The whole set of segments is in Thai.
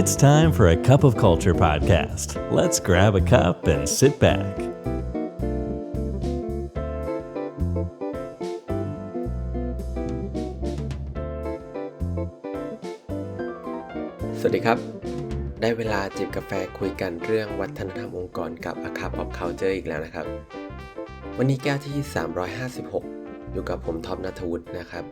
It's time for a cup of culture podcast. Let's grab a cup and sit back. สวัสดีครับ ได้เวลาจิบกาแฟคุยกันเรื่องวัฒนธรรมองค์กรกับ A Cup of Culture อีกแล้วนะครับ วันนี้แก้วที่ 356 อยู่กับผมท็อปนัทวุฒินะครับ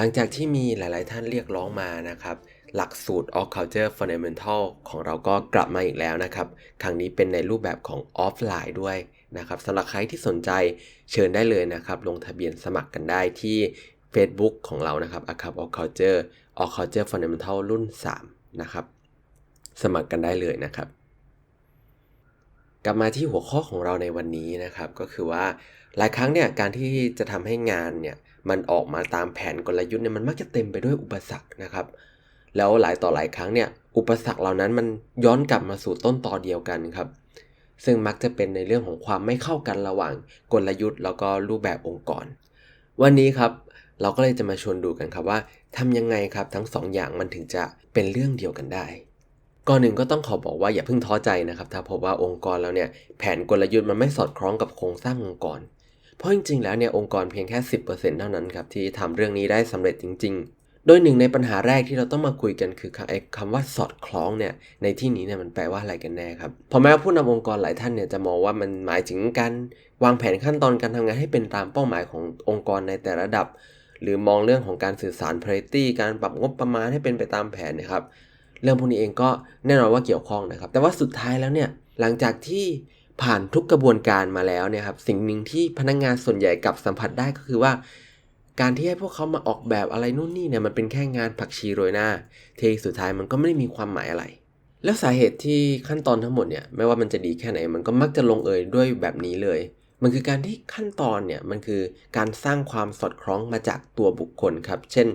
หลังจากที่มีหลาย ๆ ท่านเรียกร้องมานะครับ หลักสูตร Off Culture Fundamental ของเราก็กลับมาอีกแล้วนะครับ ครั้งนี้เป็นในรูปแบบของออฟไลน์ด้วยนะครับสำหรับใครที่สนใจเชิญได้เลยนะครับ ลงทะเบียนสมัครกันได้ที่ Facebook ของเรานะครับ A Cup of Culture Off Culture Fundamental รุ่น 3 นะครับ สมัครกันได้เลยนะครับ กลับมาที่หัวข้อของเราในวันนี้นะครับ ก็คือว่า หลายครั้งเนี่ยการที่จะทำให้งานเนี่ยมันออกมาตามแผนกลยุทธ์เนี่ยมันมักจะเต็มไปด้วยอุปสรรคนะครับ แล้วหลายต่อหลายครั้งเนี่ยอุปสรรคเหล่านั้นมันย้อนกลับมาสู่ต้นตอเดียวกันครับ ซึ่งมักจะเป็นในเรื่องของความไม่เข้ากันระหว่างกลยุทธ์ แล้วก็รูปแบบองค์กร วันนี้ครับเราก็เลยจะมาชวนดูกันครับว่าทำยังไงครับทั้งสองอย่างมันถึงจะเป็นเรื่องเดียวกันได้ก่อนหนึ่งก็ต้องขอบอกว่าอย่าเพิ่งท้อใจนะครับ ถ้าพบว่าองค์กรเราเนี่ยแผนกลยุทธ์มันไม่สอดคล้องกับโครงสร้างองค์กร เพราะจริงๆ แล้วเนี่ยองค์กรเพียงแค่ 10%เท่านั้นครับที่ทำเรื่องนี้ได้สำเร็จจริง ๆ โดยหนึ่งในปัญหาแรกที่เราต้องมาคุยกันคือคำว่าสอดคล้องเนี่ยในที่นี้เนี่ยมันแปลว่าอะไรกันแน่ครับพอแม้ผู้นำองค์กรหลายท่านเนี่ยจะมองว่ามันหมายถึงการวางแผนขั้นตอนการทำงานให้เป็นตามเป้าหมายขององค์กรในแต่ละระดับ หรือมองเรื่องของการสื่อสาร parity การปรับงบประมาณให้เป็นไปตามแผนนะครับเรื่องพวกนี้เองก็แน่นอนว่าเกี่ยวข้องนะครับ แต่ว่าสุดท้ายแล้วเนี่ยหลังจากที่ ผ่านทุกกระบวนการมาแล้วเนี่ยครับสิ่งหนึ่งที่พนักงงานส่วนใหญ่กับสัมผัสได้ก็คือว่า การที่ให้พวกเขามาออกแบบอะไรนู่นนี่เนี่ยมันเป็นแค่งานผักชีโรยหน้า เทสุดท้ายมันก็ไม่ได้มีความหมายอะไร แล้วสาเหตุที่ขั้นตอนทั้งหมดเนี่ยไม่ว่ามันจะดีแค่ไหนมันก็มักจะลงเอยด้วยแบบนี้เลย มันคือการที่ขั้นตอนเนี่ยมันคือการสร้างความสอดคล้องมาจากตัวบุคคลครับ เช่น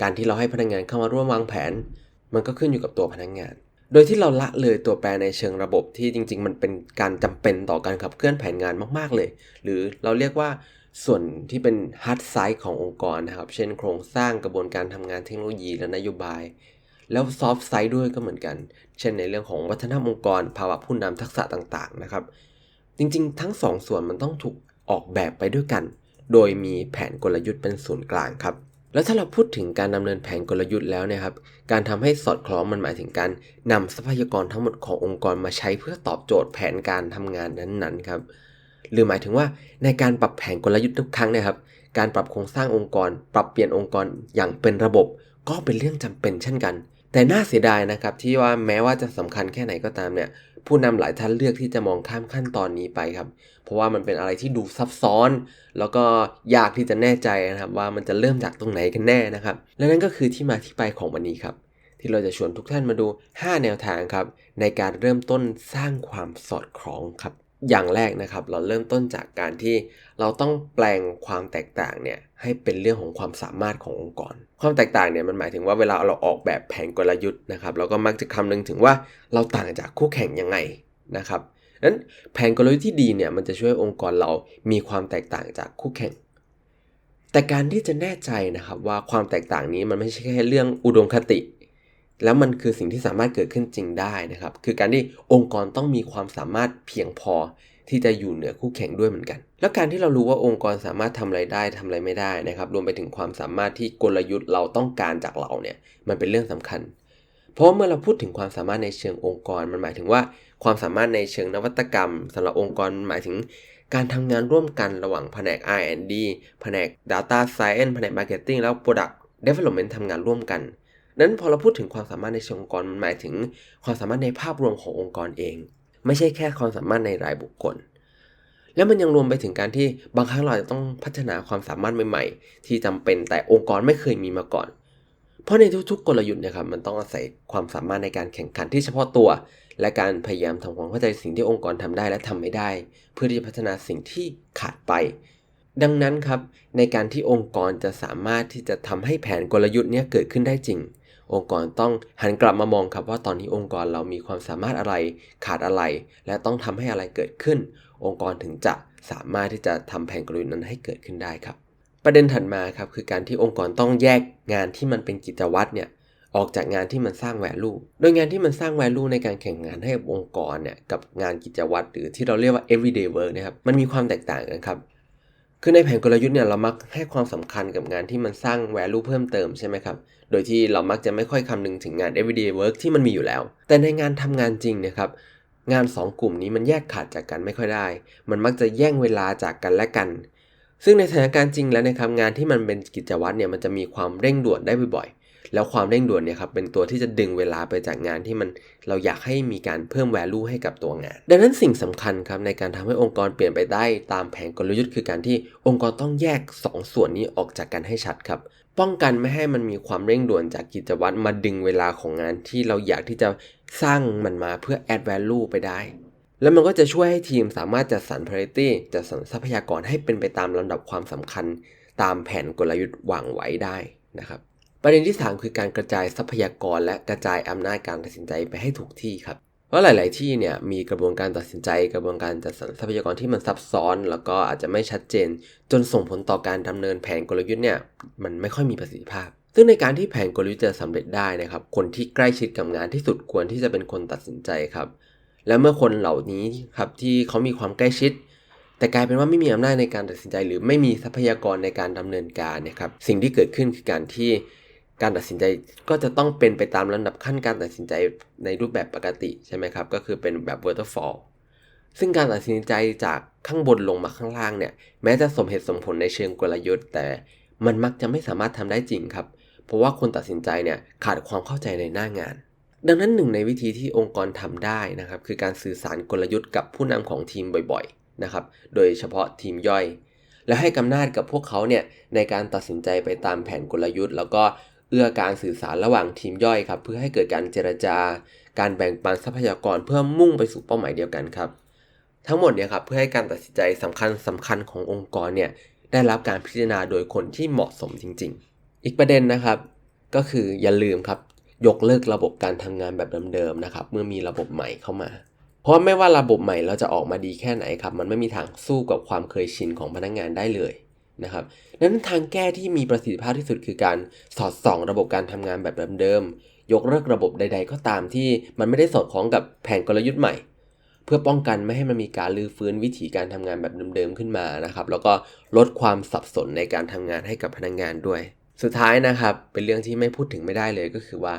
การที่เราให้พนักงานเข้ามาร่วมวางแผน มันก็ขึ้นอยู่กับตัวพนักงาน โดยที่เราละเลยตัวแปรในเชิงระบบที่จริง ๆ มันเป็นการจำเป็นต่อการขับเคลื่อนแผนงานมากๆเลย หรือเราเรียกว่าส่วนที่เป็นฮาร์ดไซด์ขององค์กรนะครับ เช่นโครงสร้างกระบวนการทำงานเทคโนโลยีและนโยบาย แล้วซอฟต์ไซด์ด้วยก็เหมือนกัน เช่นในเรื่องของวัฒนธรรมองค์กร ภาวะผู้นำทักษะต่างๆนะครับ จริงๆ ทั้งสองส่วนมันต้องถูกออกแบบไปด้วยกัน โดยมีแผนกลยุทธ์เป็นศูนย์กลางครับ แล้วถ้าเราพูดถึงการดำเนินแผนกลยุทธ์แล้วเนี่ยครับ การทำให้สอดคล้องมันหมายถึงการนำทรัพยากรทั้งหมดขององค์กรมาใช้เพื่อตอบโจทย์แผนการทำงานนั้นๆครับหรือหมายถึงว่าในการปรับแผนกลยุทธ์ทุกครั้งเนี่ยครับ การปรับโครงสร้างองค์กร ปรับเปลี่ยนองค์กรอย่างเป็นระบบ ก็เป็นเรื่องจำเป็นเช่นกัน แต่น่าเสียดายนะครับที่ว่าแม้ว่าจะสำคัญแค่ไหนก็ตามเนี่ย ผู้นำหลายท่านเลือกที่จะมองข้ามขั้นตอนนี้ไปครับ เพราะว่ามันเป็นอะไรที่ดูซับซ้อน แล้วก็ยากที่จะแน่ใจนะครับว่ามันจะเริ่มจากตรงไหนกันแน่นะครับ และนั่นก็คือที่มาที่ไปของวันนี้ครับ ที่เราจะชวนทุกท่านมาดู 5 แนวทางครับในการเริ่มต้นสร้างความสอดคล้องครับ อย่างแรกนะครับ เราเริ่มต้นจากการที่เราต้องแปลงความแตกต่างเนี่ยให้เป็นเรื่องของความสามารถขององค์กร ความแตกต่างเนี่ยมันหมายถึงว่าเวลาเราออกแบบแผนกลยุทธ์นะครับ เราก็มักจะคำนึงถึงว่าเราต่างจากคู่แข่งยังไงนะครับนั้นแผนกลยุทธ์ที่ดีเนี่ยมันจะช่วยองค์กรเรามีความแตกต่างจากคู่แข่ง แต่การที่จะแน่ใจนะครับว่าความแตกต่างนี้มันไม่ใช่แค่เรื่องอุดมคติ แล้วมันคือสิ่งที่สามารถเกิดขึ้นจริงได้นะครับ คือการที่องค์กรต้องมีความสามารถเพียงพอที่จะอยู่เหนือคู่แข่งด้วยเหมือนกัน แล้วการที่เรารู้ว่าองค์กรสามารถทำอะไรได้ทำอะไรไม่ได้นะครับ รวมไปถึงความสามารถที่กลยุทธ์เราต้องการจากเราเนี่ย มันเป็นเรื่องสำคัญ เพราะเมื่อเราพูดถึงความสามารถในเชิงองค์กร มันหมายถึงว่าความสามารถในเชิงนวัตกรรมสำหรับองค์กรหมายถึงการทำงานร่วมกันระหว่างแผนก R&D แผนก Data Science แผนก Marketing แล้ว Product Development ทำงานร่วมกัน นั้นพอเราพูดถึงความสามารถในเชิงองค์กรมันหมายถึงความสามารถในภาพรวมขององค์กรเอง ไม่ใช่แค่ความสามารถในรายบุคคล แล้วมันยังรวมไปถึงการที่บางครั้งเราจะต้องพัฒนาความสามารถใหม่ ๆ ที่จำเป็นแต่องค์กรไม่เคยมีมาก่อน เพราะในทุกๆ กลยุทธ์นะครับมันต้องอาศัยความสามารถในการแข่งขันที่เฉพาะตัว และการพยายามทำความเข้าใจสิ่งที่องค์กรทำได้และทำไม่ได้ เพื่อที่จะพัฒนาสิ่งที่ขาดไปดังนั้นครับในการที่องค์กรจะสามารถที่จะทำให้แผนกลยุทธ์นี้เกิดขึ้นได้จริง องค์กรต้องหันกลับมามองครับว่าตอนนี้องค์กรเรามีความสามารถอะไรขาดอะไร และต้องทำให้อะไรเกิดขึ้น องค์กรถึงจะสามารถที่จะทำแผนกลยุทธ์นั้นให้เกิดขึ้นได้ครับ ประเด็นถัดมาครับคือการที่องค์กรต้องแยกงานที่มันเป็นกิจวัตรเนี่ยออกจากงานที่มันสร้าง value โดยงานที่มันสร้าง value ในการแข่งงานให้องค์กรเนี่ยกับงานกิจวัตรหรือที่เราเรียกว่า everyday work นะครับ มันมีความแตกต่างกันครับ คือในแผนกลยุทธ์เนี่ยเรามักให้ความสำคัญกับงานที่มันสร้าง value เพิ่มเติมใช่ไหมครับ โดยที่เรามักจะไม่ค่อยคำนึงถึงงาน everyday work ที่มันมีอยู่แล้ว แต่ในงานทำงานจริงเนะครับงาน 2 กลุ่มนี้มันแยกขาดจากกันไม่ค่อยได้ มันมักจะแย่งเวลาจากกันและกัน ซึ่งในสถานการณ์จริงแล้วนะครับงานที่มันเป็นกิจวัตรเนี่ยมันจะมีความเร่งด่วนได้บ่อยๆ แล้วความเร่งด่วนเนี่ยครับเป็นตัวที่จะดึงเวลาไปจากงานที่มันเราอยากให้มีการเพิ่ม value ให้กับตัวงาน ดังนั้นสิ่งสำคัญครับในการทำให้องค์กรเปลี่ยนไปได้ตามแผนกลยุทธ์คือการที่องค์กรต้องแยก2ส่วนนี้ออกจากกันให้ชัดครับ ป้องกันไม่ให้มันมีความเร่งด่วนจากกิจวัตรมาดึงเวลาของงานที่เราอยากที่จะสร้างมันมาเพื่อ add value ไปได้แล้วมันก็จะช่วยให้ทีมสามารถจัดสรร priority จัดสรรทรัพยากรให้เป็นไปตามลำดับความสำคัญ ตามแผนกลยุทธ์วางไว้ได้นะครับ ประเด็นที่ 3 คือการกระจายทรัพยากรและกระจายอำนาจการตัดสินใจไปให้ถูกที่ครับเพราะหลาย ๆ ที่เนี่ยมีกระบวนการตัดสินใจ กระบวนการจัดสรรทรัพยากรที่มันซับซ้อน แล้วก็อาจจะไม่ชัดเจน จนส่งผลต่อการดำเนินแผนกลยุทธ์เนี่ยมันไม่ค่อยมีประสิทธิภาพ ซึ่งในการที่แผนกลยุทธ์จะสำเร็จได้นะครับคนที่ใกล้ชิดกับงานที่สุดควรที่จะเป็นคนตัดสินใจครับและเมื่อคนเหล่านี้ครับที่เขามีความใกล้ชิด แต่กลายเป็นว่าไม่มีอำนาจในการตัดสินใจ หรือไม่มีทรัพยากรในการดำเนินการนี่ยครับสิ่งที่เกิดขึ้นคือการที่ การตัดสินใจก็จะต้องเป็นไปตามลำดับขั้นการตัดสินใจในรูปแบบปกติใช่ไหมครับ ก็คือเป็นแบบ waterfall ซึ่งการตัดสินใจจากข้างบนลงมาข้างล่างเนี่ย แม้จะสมเหตุสมผลในเชิงกลยุทธ์ แต่มันมักจะไม่สามารถทำได้จริงครับ เพราะว่าคนตัดสินใจเนี่ยขาดความเข้าใจในหน้างาน ดังนั้นหนึ่งในวิธีที่องค์กรทำได้นะครับคือการสื่อสารกลยุทธ์กับผู้นำของทีมบ่อยๆนะครับ โดยเฉพาะทีมย่อย และให้กำนาจกับพวกเขาเนี่ยในการตัดสินใจไปตามแผนกลยุทธ์ แล้วก็ เอื้อการสื่อสารระหว่างทีมย่อยครับเพื่อให้เกิดการเจรจา การแบ่งปันทรัพยากรเพื่อมุ่งไปสู่เป้าหมายเดียวกันครับ ทั้งหมดเนี่ยครับเพื่อให้การตัดสินใจสำคัญสำคัญขององค์กรเนี่ยได้รับการพิจารณาโดยคนที่เหมาะสมจริง ๆ อีกประเด็นนะครับ ก็คืออย่าลืมครับยกเลิกระบบการทำงานแบบเดิมๆนะครับเมื่อมีระบบใหม่เข้ามา เพราะไม่ว่าระบบใหม่เราจะออกมาดีแค่ไหนครับ มันไม่มีทางสู้กับความเคยชินของพนักงานได้เลย นะครับดังนั้นทางแก้ที่มีประสิทธิภาพที่สุดคือการสอดส่องระบบการทำงานแบบเดิมๆยกเลิกระบบใด ๆ ก็ตามที่มันไม่ได้สอดคล้องกับแผนกลยุทธ์ใหม่ เพื่อป้องกันไม่ให้มันมีการลื้อฟื้นวิธีการทำงานแบบเดิมๆขึ้นมานะครับ แล้วก็ลดความสับสนในการทำงานให้กับพนักงานด้วย สุดท้ายนะครับ เป็นเรื่องที่ไม่พูดถึงไม่ได้เลยก็คือว่า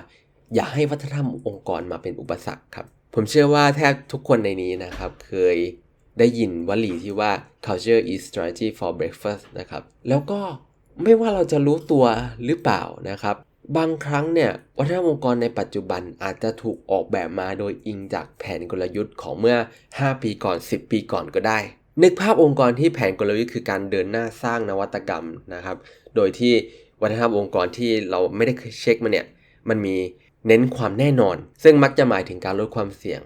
อย่าให้วัฒนธรรมองค์กรมาเป็นอุปสรรคครับผมเชื่อว่าแทบทุกคนในนี้นะครับ เคย ได้ยินวลีที่ว่า culture is strategy for breakfast นะครับ แล้วก็ไม่ว่าเราจะรู้ตัวหรือเปล่านะครับ บางครั้งเนี่ยวัฒนธรรมองค์กรในปัจจุบันอาจจะถูกออกแบบมาโดยอิงจากแผนกลยุทธ์ของเมื่อ 5 ปีก่อน 10 ปีก่อนก็ได้ นึกภาพองค์กรที่แผนกลยุทธ์คือการเดินหน้าสร้างนวัตกรรมนะครับ โดยที่วัฒนธรรมองค์กรที่เราไม่ได้เช็คมาเนี่ยมันมีเน้นความแน่นอน ซึ่งมักจะหมายถึงการลดความเสี่ยง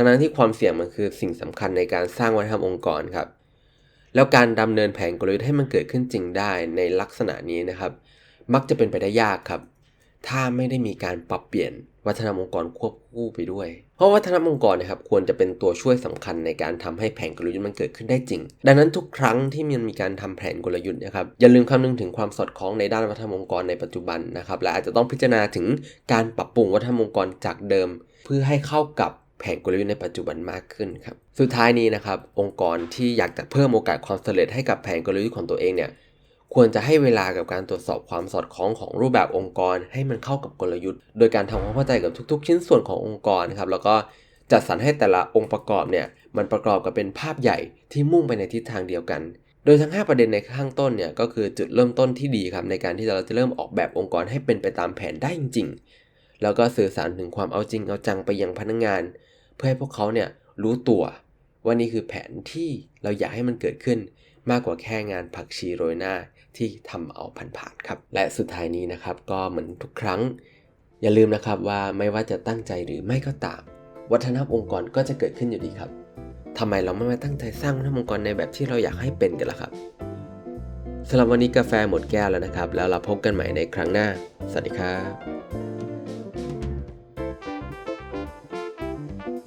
ทั้งนั้นที่ความเสี่ยงมันคือสิ่งสำคัญในการสร้างวัฒนธรรมองค์กรครับ แล้วการดำเนินแผนกลยุทธ์ให้มันเกิดขึ้นจริงได้ในลักษณะนี้นะครับ มักจะเป็นไปได้ยากครับ ถ้าไม่ได้มีการปรับเปลี่ยนวัฒนธรรมองค์กรควบคู่ไปด้วย เพราะวัฒนธรรมองค์กรนะครับควรจะเป็นตัวช่วยสำคัญในการทำให้แผนกลยุทธ์มันเกิดขึ้นได้จริง ดังนั้นทุกครั้งที่มันมีการทำแผนกลยุทธ์นะครับอย่าลืมคำนึงถึงความสอดคล้องในด้านวัฒนธรรมองค์กรในปัจจุบันนะครับและอาจจะต้องพิจารณาถึงการปรับปรุงวัฒนธรรมองค์กรจากเดิม เพื่อให้เข้ากับ แผนกลยุทธ์ในปัจจุบันมากขึ้นครับ สุดท้ายนี้นะครับ องค์กรที่อยากจะเพิ่มโอกาสความสำเร็จให้กับแผนกลยุทธ์ของตัวเองเนี่ย ควรจะให้เวลากับการตรวจสอบความสอดคล้องของรูปแบบองค์กร ให้มันเข้ากับกลยุทธ์ โดยการทำความเข้าใจกับทุก ๆ ชิ้นส่วนขององค์กรครับ แล้วก็จัดสรรให้แต่ละองค์ประกอบเนี่ย มันประกอบกับเป็นภาพใหญ่ที่มุ่งไปในทิศทางเดียวกัน โดยทั้ง 5 ประเด็นในข้างต้นเนี่ย ก็คือจุดเริ่มต้นที่ดีครับในการที่เราจะเริ่มออกแบบองค์กรให้เป็นไปตามแผนได้จริง ๆ แล้วก็สื่อสารถึงความเอาจริงเอาจังไปยังพนักงาน เพื่อให้พวกเขาเนี่ยรู้ตัวว่านี่คือแผนที่เราอยากให้มันเกิดขึ้น มากกว่าแค่งานผักชีโรยหน้าที่ทำเอาผ่านๆครับ และสุดท้ายนี้นะครับก็เหมือนทุกครั้ง อย่าลืมนะครับว่าไม่ว่าจะตั้งใจหรือไม่ก็ตาม วัฒนธรรมองค์กรก็จะเกิดขึ้นอยู่ดีครับทำไมเราไม่มาตั้งใจสร้างวัฒนธรรมองค์กรในแบบที่เราอยากให้เป็นกันล่ะครับสำหรับวันนี้กาแฟหมดแก้วแล้วนะครับ แล้วเราพบกันใหม่ในครั้งหน้า สวัสดีครับ